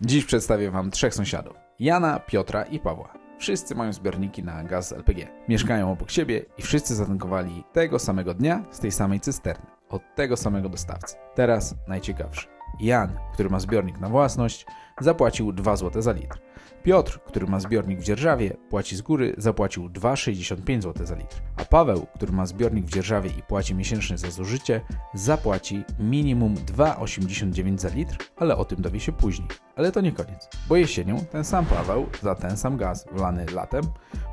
Dziś przedstawię Wam trzech sąsiadów: Jana, Piotra i Pawła. Wszyscy mają zbiorniki na gaz LPG. Mieszkają obok siebie i wszyscy zatankowali tego samego dnia z tej samej cysterny, od tego samego dostawcy. Teraz najciekawsze. Jan, który ma zbiornik na własność, zapłacił 2 zł za litr. Piotr, który ma zbiornik w dzierżawie, płaci z góry, zapłacił 2,65 zł za litr. A Paweł, który ma zbiornik w dzierżawie i płaci miesięczne za zużycie, zapłaci minimum 2,89 za litr, ale o tym dowie się później. Ale to nie koniec, bo jesienią ten sam Paweł za ten sam gaz wlany latem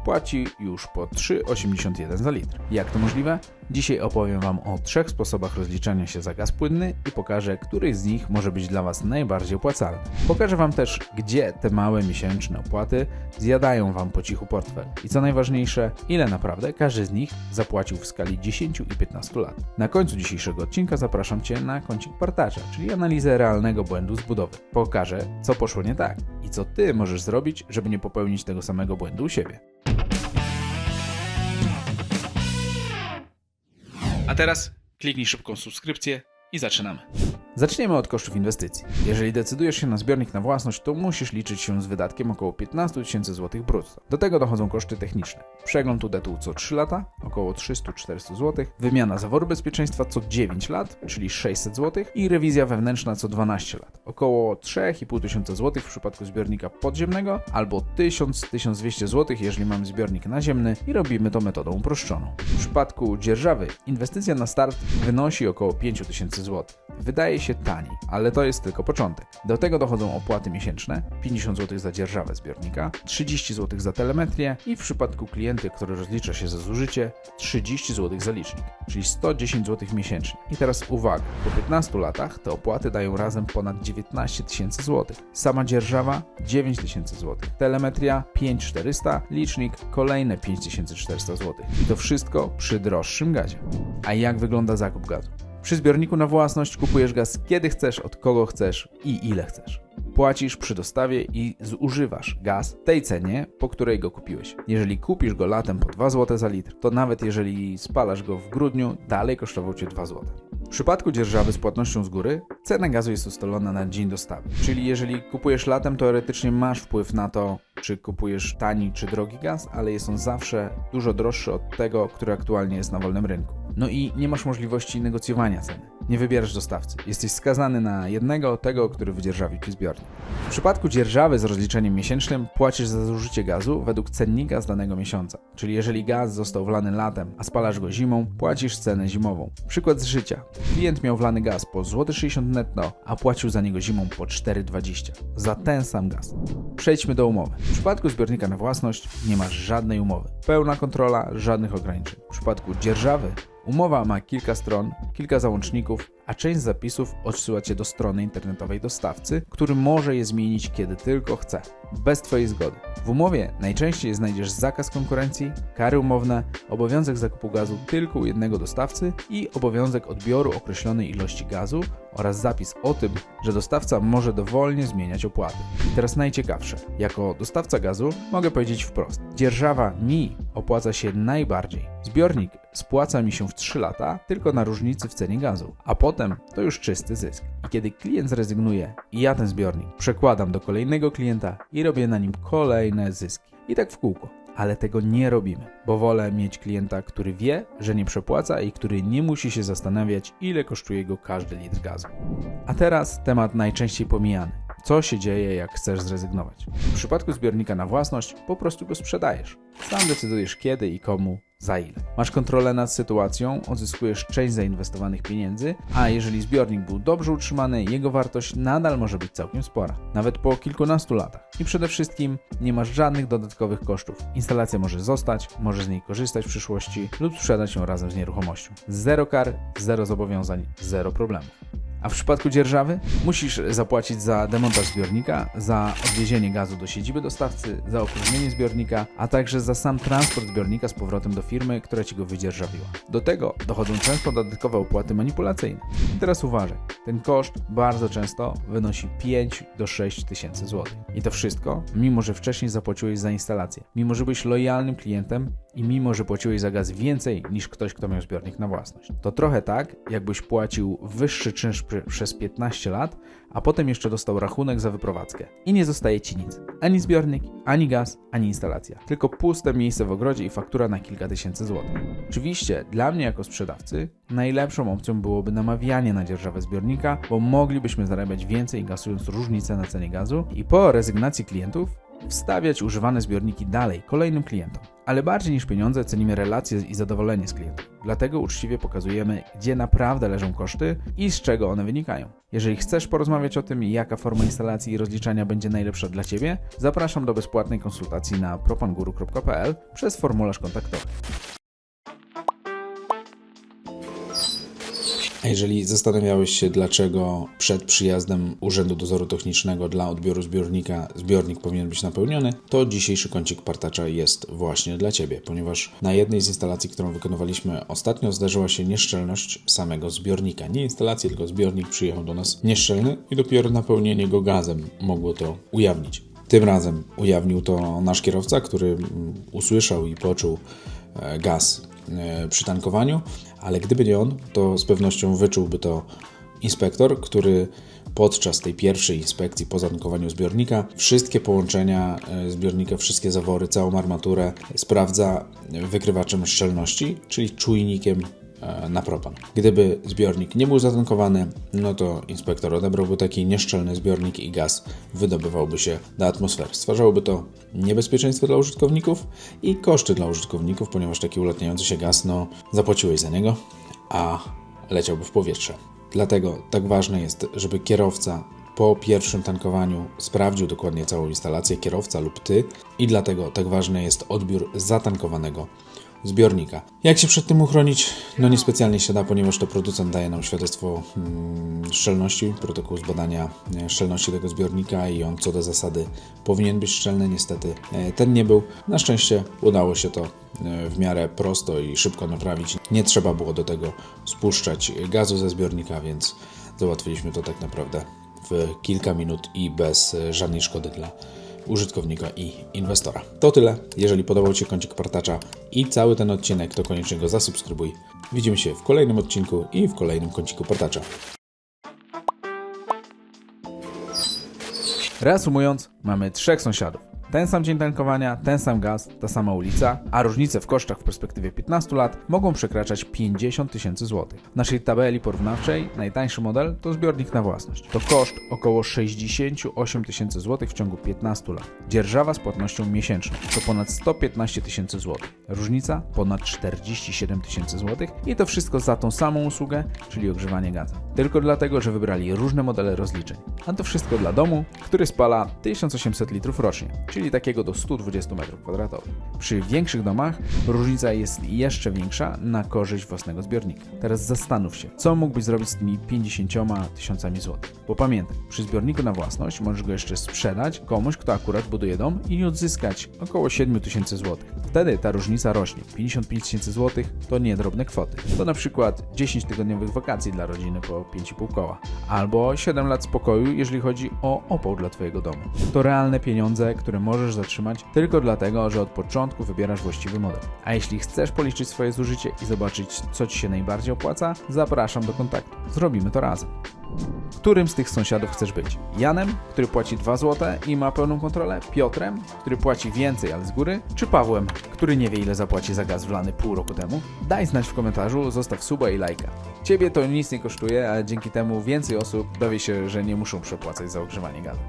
płaci już po 3,81 za litr. Jak to możliwe? Dzisiaj opowiem Wam o trzech sposobach rozliczania się za gaz płynny i pokażę, który z nich może być dla Was najbardziej opłacalny. Pokażę Wam też, gdzie te małe miesięczne opłaty zjadają Wam po cichu portfel. I co najważniejsze, ile naprawdę każdy z nich zapłacił w skali 10 i 15 lat. Na końcu dzisiejszego odcinka zapraszam Cię na kącik partaża, czyli analizę realnego błędu z budowy. Pokażę, co poszło nie tak i co Ty możesz zrobić, żeby nie popełnić tego samego błędu u siebie. A teraz kliknij szybką subskrypcję i zaczynamy. Zaczniemy od kosztów inwestycji. Jeżeli decydujesz się na zbiornik na własność, to musisz liczyć się z wydatkiem około 15 tysięcy złotych brutto. Do tego dochodzą koszty techniczne. Przegląd UDT co 3 lata, około 300-400 zł, wymiana zaworu bezpieczeństwa co 9 lat, czyli 600 zł i rewizja wewnętrzna co 12 lat, około 3,5 tysiąca złotych w przypadku zbiornika podziemnego albo 1000-1200 zł, jeżeli mamy zbiornik naziemny i robimy to metodą uproszczoną. W przypadku dzierżawy inwestycja na start wynosi około 5000 zł. Wydaje się taniej, ale to jest tylko początek. Do tego dochodzą opłaty miesięczne, 50 zł za dzierżawę zbiornika, 30 zł za telemetrię i w przypadku klienta, który rozlicza się za zużycie, 30 zł za licznik, czyli 110 zł miesięcznie. I teraz uwaga, po 15 latach te opłaty dają razem ponad 19 tysięcy złotych. Sama dzierżawa 9 tysięcy złotych, telemetria 5400, licznik kolejne 5400 złotych. I to wszystko przy droższym gazie. A jak wygląda zakup gazu? Przy zbiorniku na własność kupujesz gaz kiedy chcesz, od kogo chcesz i ile chcesz. Płacisz przy dostawie i zużywasz gaz tej cenie, po której go kupiłeś. Jeżeli kupisz go latem po 2 zł za litr, to nawet jeżeli spalasz go w grudniu, dalej kosztował Cię 2 zł. W przypadku dzierżawy z płatnością z góry, cena gazu jest ustalona na dzień dostawy. Czyli jeżeli kupujesz latem, teoretycznie masz wpływ na to, czy kupujesz tani czy drogi gaz, ale jest on zawsze dużo droższy od tego, który aktualnie jest na wolnym rynku. No i nie masz możliwości negocjowania ceny. Nie wybierasz dostawcy. Jesteś skazany na jednego, tego, który wydzierżawił ci zbiornik. W przypadku dzierżawy z rozliczeniem miesięcznym płacisz za zużycie gazu według cennika z danego miesiąca. Czyli jeżeli gaz został wlany latem, a spalasz go zimą, płacisz cenę zimową. Przykład z życia. Klient miał wlany gaz po złoty 60 netto, a płacił za niego zimą po 4,20 za ten sam gaz. Przejdźmy do umowy. W przypadku zbiornika na własność nie masz żadnej umowy. Pełna kontrola, żadnych ograniczeń. W przypadku dzierżawy Umowa ma kilka stron, kilka załączników, a część zapisów odsyła Cię do strony internetowej dostawcy, który może je zmienić kiedy tylko chce, bez Twojej zgody. W umowie najczęściej znajdziesz zakaz konkurencji, kary umowne, obowiązek zakupu gazu tylko u jednego dostawcy i obowiązek odbioru określonej ilości gazu oraz zapis o tym, że dostawca może dowolnie zmieniać opłaty. I teraz najciekawsze. Jako dostawca gazu mogę powiedzieć wprost. Dzierżawa mi opłaca się najbardziej. Zbiornik spłaca mi się w 3 lata tylko na różnicy w cenie gazu, a potem to już czysty zysk. I kiedy klient zrezygnuje ja ten zbiornik przekładam do kolejnego klienta i robię na nim kolejne zyski. I tak w kółko. Ale tego nie robimy, bo wolę mieć klienta, który wie, że nie przepłaca i który nie musi się zastanawiać, ile kosztuje go każdy litr gazu. A teraz temat najczęściej pomijany. Co się dzieje, jak chcesz zrezygnować? W przypadku zbiornika na własność po prostu go sprzedajesz. Sam decydujesz kiedy i komu, za ile. Masz kontrolę nad sytuacją, odzyskujesz część zainwestowanych pieniędzy, a jeżeli zbiornik był dobrze utrzymany, jego wartość nadal może być całkiem spora, nawet po kilkunastu latach. I przede wszystkim nie masz żadnych dodatkowych kosztów. Instalacja może zostać, możesz z niej korzystać w przyszłości lub sprzedać ją razem z nieruchomością. Zero kar, zero zobowiązań, zero problemów. A w przypadku dzierżawy musisz zapłacić za demontaż zbiornika, za odwiezienie gazu do siedziby dostawcy, za opróżnienie zbiornika, a także za sam transport zbiornika z powrotem do firmy, która ci go wydzierżawiła. Do tego dochodzą często dodatkowe opłaty manipulacyjne. I teraz uważaj, ten koszt bardzo często wynosi 5 do 6 tysięcy złotych. I to wszystko, mimo że wcześniej zapłaciłeś za instalację, mimo że byłeś lojalnym klientem i mimo że płaciłeś za gaz więcej niż ktoś, kto miał zbiornik na własność. To trochę tak, jakbyś płacił wyższy czynsz przez 15 lat, a potem jeszcze dostał rachunek za wyprowadzkę. I nie zostaje ci nic. Ani zbiornik, ani gaz, ani instalacja. Tylko puste miejsce w ogrodzie i faktura na kilka tysięcy złotych. Oczywiście, dla mnie jako sprzedawcy, najlepszą opcją byłoby namawianie na dzierżawę zbiornika, bo moglibyśmy zarabiać więcej gasując różnicę na cenie gazu i po rezygnacji klientów wstawiać używane zbiorniki dalej kolejnym klientom. Ale bardziej niż pieniądze cenimy relacje i zadowolenie z klientów. Dlatego uczciwie pokazujemy, gdzie naprawdę leżą koszty i z czego one wynikają. Jeżeli chcesz porozmawiać o tym, jaka forma instalacji i rozliczania będzie najlepsza dla Ciebie, zapraszam do bezpłatnej konsultacji na propanguru.pl przez formularz kontaktowy. Jeżeli zastanawiałeś się, dlaczego przed przyjazdem Urzędu Dozoru Technicznego dla odbioru zbiornika zbiornik powinien być napełniony, to dzisiejszy kącik partacza jest właśnie dla Ciebie, ponieważ na jednej z instalacji, którą wykonywaliśmy ostatnio, zdarzyła się nieszczelność samego zbiornika. Nie instalacji, tylko zbiornik przyjechał do nas nieszczelny i dopiero napełnienie go gazem mogło to ujawnić. Tym razem ujawnił to nasz kierowca, który mm, usłyszał i poczuł e, gaz przy tankowaniu, ale gdyby nie on, to z pewnością wyczułby to inspektor, który podczas tej pierwszej inspekcji po zatankowaniu zbiornika wszystkie połączenia e, zbiornika, wszystkie zawory, całą armaturę sprawdza wykrywaczem szczelności, czyli czujnikiem e, na propan. Gdyby zbiornik nie był zatankowany, no to inspektor odebrałby taki nieszczelny zbiornik i gaz wydobywałby się do atmosfery. Stwarzałoby to niebezpieczeństwo dla użytkowników i koszty dla użytkowników, ponieważ taki ulatniający się gaz, no zapłaciłeś za niego, a leciałby w powietrze. Dlatego tak ważne jest, żeby kierowca po pierwszym tankowaniu sprawdził dokładnie całą instalację, kierowca lub ty, i dlatego tak ważny jest odbiór zatankowanego zbiornika. Jak się przed tym uchronić? No niespecjalnie się da, ponieważ to producent daje nam świadectwo mm, szczelności, protokół z badania e, szczelności tego zbiornika i on co do zasady powinien być szczelny. Niestety e, ten nie był. Na szczęście udało się to e, w miarę prosto i szybko naprawić. Nie trzeba było do tego spuszczać gazu ze zbiornika, więc załatwiliśmy to tak naprawdę w kilka minut i bez żadnej szkody dla użytkownika i inwestora. To tyle. Jeżeli podobał się kącik partacza i cały ten odcinek, to koniecznie go zasubskrybuj. Widzimy się w kolejnym odcinku i w kolejnym kąciku partacza. Reasumując, mamy trzech sąsiadów. Ten sam dzień tankowania, ten sam gaz, ta sama ulica, a różnice w kosztach w perspektywie 15 lat mogą przekraczać 50 tysięcy złotych. W naszej tabeli porównawczej najtańszy model to zbiornik na własność. To koszt około 68 tysięcy złotych w ciągu 15 lat. Dzierżawa z płatnością miesięczną to ponad 115 tysięcy złotych. Różnica ponad 47 tysięcy złotych i to wszystko za tą samą usługę, czyli ogrzewanie gazem. Tylko dlatego, że wybrali różne modele rozliczeń. A to wszystko dla domu, który spala 1800 litrów rocznie, czyli takiego do 120 m2. Przy większych domach różnica jest jeszcze większa na korzyść własnego zbiornika. Teraz zastanów się, co mógłbyś zrobić z tymi 50 tysiącami złotych. Bo pamiętaj, przy zbiorniku na własność możesz go jeszcze sprzedać komuś, kto akurat buduje dom i odzyskać około 7 tysięcy złotych. Wtedy ta różnica rośnie. 55 tysięcy złotych to niedrobne kwoty. To na przykład 10 tygodniowych wakacji dla rodziny po 5,5 koła. Albo 7 lat spokoju, jeżeli chodzi o opał dla Twojego domu. To realne pieniądze, które możesz zatrzymać tylko dlatego, że od początku wybierasz właściwy model. A jeśli chcesz policzyć swoje zużycie i zobaczyć, co Ci się najbardziej opłaca, zapraszam do kontaktu. Zrobimy to razem. Którym z tych sąsiadów chcesz być? Janem, który płaci 2 zł i ma pełną kontrolę? Piotrem, który płaci więcej, ale z góry? Czy Pawłem, który nie wie ile zapłaci za gaz wlany pół roku temu? Daj znać w komentarzu, zostaw suba i lajka. Ciebie to nic nie kosztuje, a dzięki temu więcej osób dowie się, że nie muszą przepłacać za ogrzewanie gazu.